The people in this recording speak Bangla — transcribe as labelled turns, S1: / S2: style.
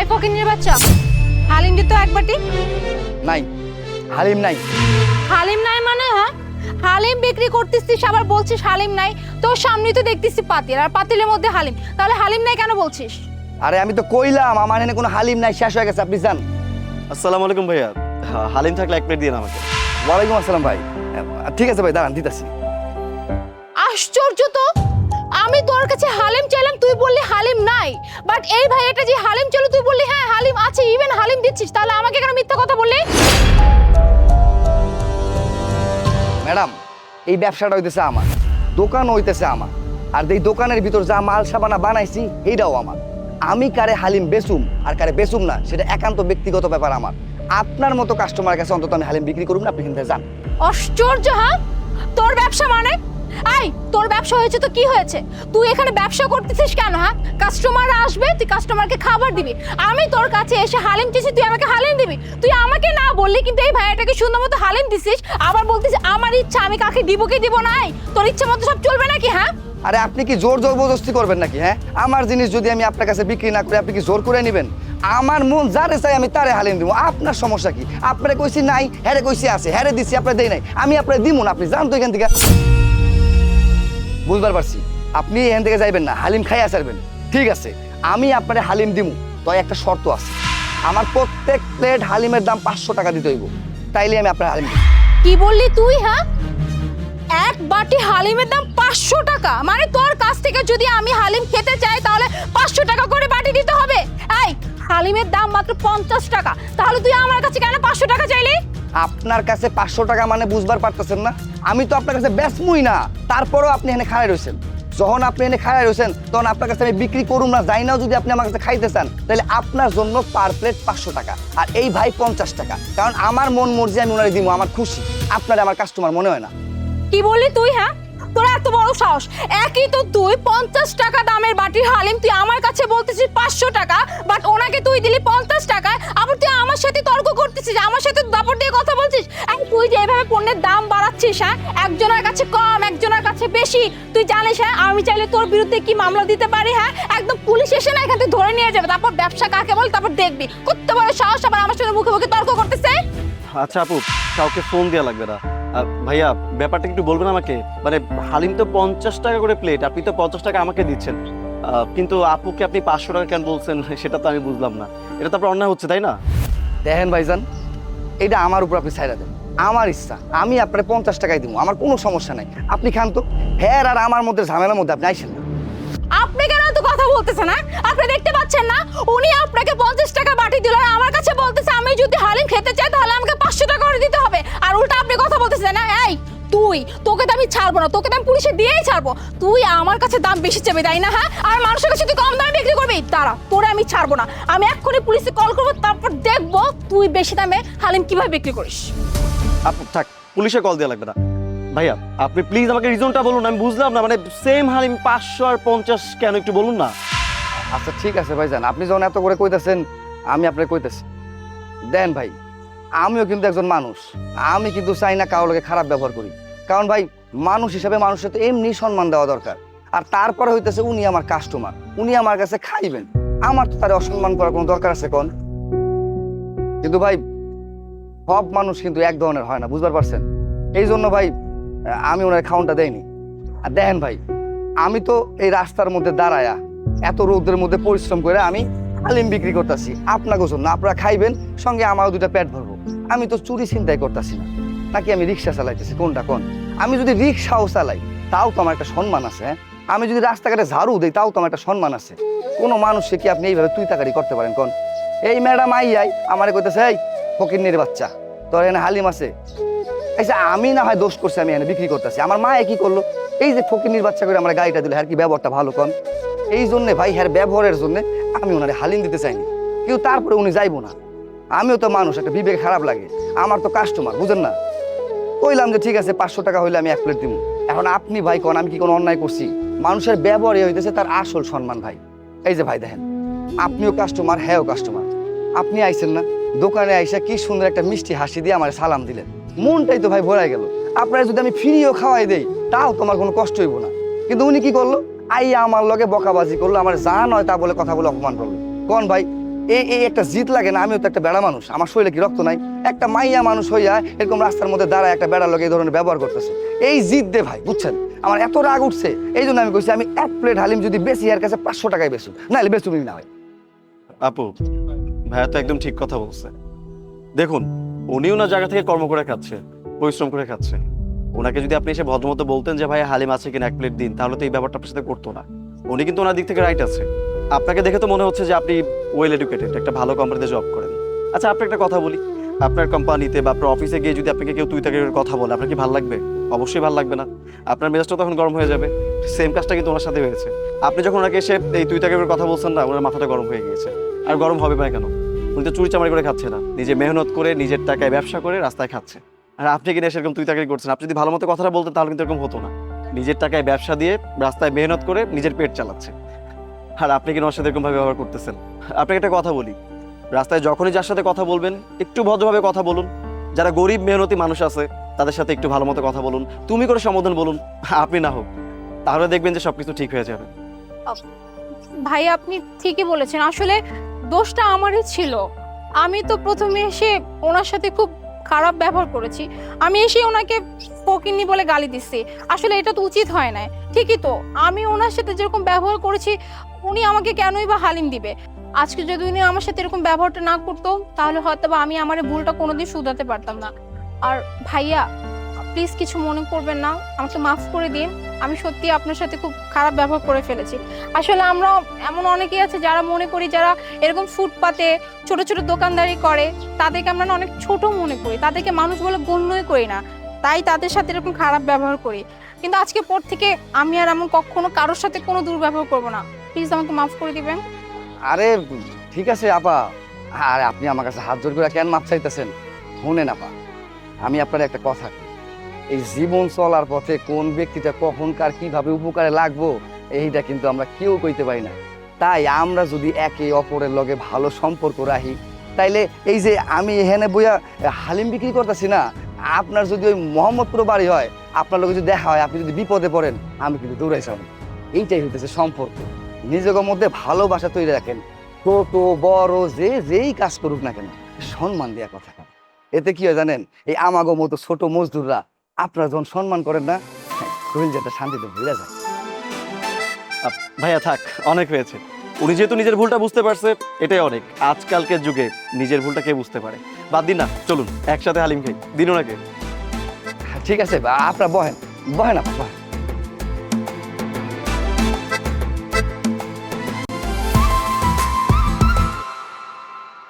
S1: আই ফকিনের বাচ্চা। হালিম দিত এক বাটি?
S2: নাই হালিম নাই।
S1: হালিম নাই মানে হ্যাঁ? হালিম বিক্রি করতেছিস আবার বলছিস হালিম নাই। তোর সামনে তো দেখতেছি পাতিল আর পাতিলের মধ্যে হালিম। তাহলে হালিম নাই কেন বলছিস?
S2: আরে আমি তো কইলাম আমার এখানে কোনো হালিম নাই শেষ হয়ে গেছে আপনি যান।
S3: আসসালামু আলাইকুম ভাইয়া। হালিম থাকলে এক প্লেট দিন আমাকে।
S2: ওয়ালাইকুম আসসালাম ভাই। ঠিক আছে ভাই দাঁড়ান দিতেছি।
S1: আশ্চর্য তো! আমি তোর কাছে হালিম চাইলাম তুই বললি হালিম নাই। বাট এই ভাইয়াটা যে হালিম চাইলো তুই বললি হ্যাঁ হালিম আছে ইভেন হালিম দিচ্ছিস তাহলে আমাকে কেন মিথ্যা কথা বললি?
S2: ম্যাডাম এই ব্যবসাটা হইতেছে আমার দোকান হইতেছে আমার আর এই দোকানের ভিতর যা মাল সাবানা বানাইছি এইটাও আমার। আমি কারে হালিম বেসুম আর কারে বেসুম না সেটা একান্ত ব্যক্তিগত ব্যাপার আমার। আপনার মতো কাস্টমার কাছে অন্তত আমি হালিম বিক্রি করুম না আপনি কিন্তু যান।
S1: আশ্চর্য হ্যাঁ? তোর ব্যবসা মানে? আই তোর ব্যবসা হয়েছে তো কি হয়েছে? তুই এখানে ব্যবসা করতেছিস কেন হ্যাঁ? কাস্টমার আসবে, তুই কাস্টমারকে খাবার দিবি। আমি তোর কাছে এসে হালিম চেয়েছি তুই আমাকে হালিম দিবি। তুই আমাকে না বললি, কিন্তু এই ভাইয়াটাকে সুন্দর মতো হালিম দিছিস, আবার বলতিস, আমার ইচ্ছা, আমি কাকে দিব কি দিব নাই তোর ইচ্ছা মতো সব চলবে নাকি হ্যাঁ?
S2: আরে, আপনি কি জোর জবরদস্তি করবেন নাকি হ্যাঁ? আমার জিনিস যদি আমি আপনার কাছে বিক্রি না করে, আপনি কি জোর করে নেবেন? আমার মন যারে চাই আমি তারে হালিম দিব। আপনার সমস্যা কি? আপনারে কইছি নাই, হ্যারে কইছি আছে, হ্যারে দিছি, আপনার দেই নাই। আমি আপনার দিব না, আপনি যান তো এখান থেকে। বুঝবার পারছি। আপনি এখান থেকে যাইবেন না, হালিম খাই আসবেন ঠিক আছে, আমি আপনারে হালিম দিমু, তবে একটা শর্ত আছে। আমার প্রত্যেক প্লেট হালিমের দাম পাঁচশো টাকা দিতে হইব, তাইলে আমি আপনার হালিম
S1: কি বললি তুই হ্যাঁ? এক বাটি হালিমের দাম পাঁচশো টাকা? মানে তোর কাছ থেকে যদি আমি হালিম খেতে চাই, তাহলে পাঁচশো টাকা করে বাটি দিতে হবে। এই, হালিমের দাম মাত্র পঞ্চাশ টাকা। তাহলে তুই আমার কাছে কেন পাঁচশো টাকা চাইলি?
S2: আপনার কাছে পাঁচশো টাকা মানে বুঝবার পারতেছেন না। আমি তো আপনার কাছে বেচমুই না। তারপরও আপনি এখানে খাড়াই রয়েছেন যখন আপনি এনে খাড়াই রয়েছেন তখন আপনার কাছে আমি বিক্রি করুম না, যাই নাও যদি আপনি আমার কাছে খাইতে চান, তাহলে আপনার জন্য পার প্লেট পাঁচশো টাকা। আর এই ভাই পঞ্চাশ টাকা। কারণ আমার মন মর্জি আমি ওনারে দিব আমার খুশি। আপনার আমার কাস্টমার মনে হয় না।
S1: কি বললি তুই হ্যাঁ? তোর এত বড় সাহস। একই তো তুই, পঞ্চাশ টাকা দামের বাটির হালিম, তুই আমার কাছে বলতেছিস পাঁচশো টাকা বাট ওনাকে তুই দিলি পঞ্চাশ টাকায়, আবার তুই আমার সাথে তর্ক করতেছিস আমার সাথে দাপট দিয়ে কথা বলছিস? এই তুই যে এভাবে পণ্যের দাম বাড়াচ্ছিস হ্যাঁ? একজনের কাছে কম, একজনের কাছে বেশি। তুই জানিস হ্যাঁ আমি চাইলে তোর বিরুদ্ধে কি মামলা দিতে পারি হ্যাঁ? একদম পুলিশ এসে না এখান থেকে ধরে নিয়ে যাবে। তারপর ব্যবসা কাকে বল, তারপর দেখবি। কত বড় সাহস আবার আমার সাথে মুখে মুখে তর্ক করতেছে।
S3: আচ্ছা আপু, কাউকে ফোন দেওয়া লাগবে না। ভাইয়া, ব্যাপারটা একটু বলবেন আমাকে। মানে হালিম তো পঞ্চাশ টাকা করে প্লেট আপনি তো পঞ্চাশ টাকা আমাকে দিচ্ছেন। কিন্তু আপুকে আপনি পাঁচশো টাকা কেন বলছেন? সেটা তো আমি বুঝলাম না। এটা তো আপনার অন্যায় হচ্ছে, তাই না?
S2: দেখেন ভাইজান এটা আমার উপর আপনি ছাইরা দেন। আমার ইচ্ছা, আমি আপনার পঞ্চাশ টাকায় দিব আমার কোনো সমস্যা নাই। আপনি খান তো হ্যাঁ আর আমার মধ্যে ঝামেলার মধ্যে আপনি আইসেন না।
S1: আপনি কেন তো কথা বলতেছেন না আপনি দেখতে পাচ্ছেন না, উনি আপনাকে পঞ্চাশ টাকা বাটি দিল আমার কাছে বলতেছে, আমি যদি হালিম খেতে চাই, তাহলে আমাকে পাঁচশো টাকা করে দিতে হবে। আর উল্টা আপনি কথা বলতেছেন না এই, তুই, তোকে তো আমি ছাড়বো না, তোকে তো আমি পুলিশে দিয়েই ছাড়বো। তুই আমার কাছে দাম বেশি চাবি, তাই না হ্যাঁ? আর মানুষের কাছে তুই কম দামে বিক্রি করবি তারা তোরে আমি ছাড়বো না। আমি এক্ষুনি পুলিশে কল করব তারপর দেখব তুই বেশি দামে হালিম কীভাবে বিক্রি করিস।
S3: আপু থাক পুলিশে কল দেওয়া লাগবে না। ভাইয়া আপনি প্লিজ আমাকে রিজনটা বলুন আমি বুঝলাম না মানে সেম হালিম পাঁচশো আর পঞ্চাশ কেন একটু বলুন না?
S2: আচ্ছা ঠিক আছে ভাইজান আপনি যখন এত করে কইতেছেন আমি আপনাকে কইতেছি। দেন ভাই আমিও কিন্তু একজন মানুষ আমি কিন্তু চাই না কারও লোকে খারাপ ব্যবহার করি। কারণ ভাই মানুষ হিসাবে মানুষের তো এমনি সম্মান দেওয়া দরকার। আর তারপরে হইতেছে উনি আমার কাস্টমার উনি আমার কাছে খাইবেন। আমার তো তার অসম্মান করার কোনো দরকার আছে কোন? কিন্তু ভাই, সব মানুষ কিন্তু এক ধরনের হয় না, বুঝবার পারছেন? এই জন্য ভাই, আমি ওনার খাউনটা দেয়নি আর দেখেন ভাই, আমি তো এই রাস্তার মধ্যে দাঁড়ায়া এত রোদের মধ্যে পরিশ্রম করে আমি হালিম বিক্রি করতেছি। আপনাকে জন্য আপনারা খাইবেন, সঙ্গে আমারও দুটা পেট ভরবো। আমি তো চুরি চিন্তাই করতেছি না। নাকি আমি রিক্সা চালাইতেছি, কোনটা কোন? আমি যদি রিক্সাও চালাই তাও তো আমার একটা সম্মান আছে? আমি যদি রাস্তাঘাটে ঝাড়ু দিই, তাও তো আমার একটা সম্মান আছে। কোনো মানুষকে কি আপনি এইভাবে তুই তাকারি করতে পারেন, কোন? এই ম্যাডাম আই আই আমারে কইতেছে, এই ফকিরনির বাচ্চা, তোর এখানে হালিম আছে। আচ্ছা আমি না হয় দোষ করছি, আমি এখানে বিক্রি করতেছি। আমার মা কি করল? এই যে ফকিরনির বাচ্চা করে আমার গাড়িটা দিল, হ্যার কি ব্যবহারটা ভালো, কন? এই জন্যে ভাই, হ্যার ব্যবহারের জন্য আমি ওনারে হালিম দিতে চাইনি। কিন্তু তারপরে উনি যাইবো না। আমিও তো মানুষ, একটা বিবেক খারাপ লাগে। আমার তো কাস্টমার বুঝেন না? কইলাম যে, ঠিক আছে, পাঁচশো টাকা হইলে আমি এক প্লেট দিব এখন আপনি ভাই কোন, আমি কি কোনো অন্যায় করছি? মানুষের ব্যবহার এই হইতেছে তার আসল সম্মান ভাই। এই যে ভাই দেখেন, আপনিও কাস্টমার হ্যাঁও কাস্টমার আপনি আইছেন না, দোকানে আইসা কি সুন্দর একটা মিষ্টি হাসি দিয়ে আমার সালাম দিলেন। মনটাই তো ভাই ভরাই গেল। আপনারা যদি আমি ফ্রিও খাওয়াই দেই, তাও তোমার কোনো কষ্ট হইব না। কিন্তু উনি কি করল? আইয়া আমার লগে বকাবাজি করল, আমার যা নয় তা বলে কথা বলে অপমান করল। কোন ভাই? এই এই একটা জিত লাগে না, আমিও তো একটা বেড়া মানুষ, আমার শরীরে কি রক্ত নাই? একটা মাইয়া মানুষ হইয়া এরকম রাস্তার মধ্যে দাঁড়ায় একটা বেড়ার লোক এই ধরনের ব্যবহার করতেছে। এই জিত দে ভাই, বুঝছেন? আমার এত রাগ উঠছে এই জন্য আমি কইছি, আমি এক প্লেট হালিম যদি বেশি, এর কাছে পাঁচশো টাকায় বেচু নাহলে বেচুমি না হয়
S3: আপু, ভাইয়া তো একদম ঠিক কথা বলছে। দেখুন, উনিও না জায়গা থেকে কর্ম করে খাচ্ছে, পরিশ্রম করে খাচ্ছে। ওনাকে যদি আপনি এসে ভদ্রমতো বলতেন যে ভাই হালিম আছে কিনা, এক প্লেট দিন, তাহলে তো এই ব্যাপারটা আপনার সাথে করতো না। উনি কিন্তু ওনার দিক থেকে রাইট আছে। আপনাকে দেখে তো মনে হচ্ছে যে আপনি ওয়েল এডুকেটেড একটা ভালো কোম্পানিতে জব করেন। আচ্ছা আপনি একটা কথা বলি। আপনার কোম্পানিতে বা আপনার অফিসে গিয়ে যদি আপনাকে কেউ তুই তাকে কথা বলে, আপনার কি ভালো লাগবে? অবশ্যই ভালো লাগবে না। আপনার মেজাজটা তখন গরম হয়ে যাবে। সেম কাজটা কিন্তু ওনার সাথে হয়েছে। আপনি যখন ওনাকে এসে, এই তুই তাকে কথা বলছেন না, ওনার মাথাটা গরম হয়ে গিয়েছে। আর গরম হবে না কেন? উনি তো চুরি চামারি করে খাচ্ছে না। নিজে মেহনত করে, নিজের টাকায় ব্যবসা করে রাস্তায় খাচ্ছে। আর আপনি কিনা সেরকম তুই তাকে করছেন। আপনি যদি ভালো মতো কথাটা বলতেন তাহলে কিন্তু এরকম হতো না। নিজের টাকায় ব্যবসা দিয়ে রাস্তায় মেহনত করে নিজের পেট চালাচ্ছে। আর আপনি কিনা ওর সাথে এরকম ভাবে ব্যবহার করতেছেন? আপনাকে একটা কথা বলি। রাস্তায় যখনই যার সাথে কথা বলবেন, একটু ভদ্রভাবে কথা বলুন। যারা গরিব মেহনতি মানুষ আছে, তাদের সাথে একটু ভালো মতো কথা বলুন। তুমি করে সম্বোধন বলুন, আপনি না হোক। তাহলে দেখবেন যে সবকিছু ঠিক হয়ে যাবে।
S1: ভাই, আপনি ঠিকই বলেছেন। আসলে দোষটা আমারই ছিল। আমি তো প্রথমে এসে ওনার সাথে খুব খারাপ ব্যবহার করেছি। আমি এসে ওনাকে ফকিনি বলে গালি দিচ্ছি। আসলে এটা তো উচিত হয় না ঠিকই তো, আমি ওনার সাথে যেরকম ব্যবহার করেছি, উনি আমাকে কেনই বা হালিম দিবে? আজকে যদি উনি আমার সাথে এরকম ব্যবহারটা না করতো, তাহলে হয়তো বা আমি আমার ভুলটা কোনোদিন শুধাতে পারতাম না। আর ভাইয়া প্লিজ কিছু মনে করবেন না, আমাকে মাফ করে দিন। আমি সত্যি আপনার সাথে খুব খারাপ ব্যবহার করে ফেলেছি। আসলে আমরা এমন অনেকেই আছে যারা মনে করি যারা এরকম ফুটপাতে ছোট ছোট দোকানদারি করে, তাদেরকে আমরা না অনেক ছোট মনে করি। তাদেরকে মানুষ বলে গণ্যই করি না। তাই তাদের সাথে এরকম খারাপ ব্যবহার করি। কিন্তু আজকে পর থেকে আমি আর এমন কখনো কারোর সাথে কোনো দুর্ব্যবহার করব না। প্লিজ আমাকে মাফ করে দিবেন।
S2: আরে, ঠিক আছে আপা। আরে, আপনি আমার কাছে হাত জোর করে কেন মাপ চাইতেছেন? শুনেন আপা, আমি আপনার একটা কথা। এই জীবন চলার পথে কোন ব্যক্তিটা কখন কার কীভাবে উপকারে লাগবো, এইটা কিন্তু আমরা কেউ কইতে পারি না। তাই আমরা যদি একে অপরের লগে ভালো সম্পর্ক রাখি, তাইলে এই যে আমি এখানে বইয়া হালিম বিক্রি করতেছি না, আপনার যদি ওই মোহাম্মদপুর বাড়ি হয়, আপনার লগে যদি দেখা হয়, আপনি যদি বিপদে পড়েন, আমি কিন্তু দৌড়াই যাব। এইটাই হইতেছে সম্পর্ক। নিজেদের মধ্যে ভালোবাসা তৈরি রাখেন। ছোট, বড়, যে যেই কাজ করুক না কেন, সম্মান দেওয়া কথা। এতে কি হয় জানেন? এই আমাগো মতো ছোট মজদুররা আপনারা যখন সম্মান করেন না যেটা শান্তিতে ভুলে যায়।
S3: ভাইয়া থাক অনেক হয়েছে। উনি যেহেতু নিজের ভুলটা বুঝতে পারছে এটাই অনেক। আজকালকের যুগে নিজের ভুলটা কে বুঝতে পারে? বাদ দিন না চলুন একসাথে হালিম খাই। দিন ওনাকে।
S2: ঠিক আছে বা আপনারা বহেন। বহেন আপা বহেন।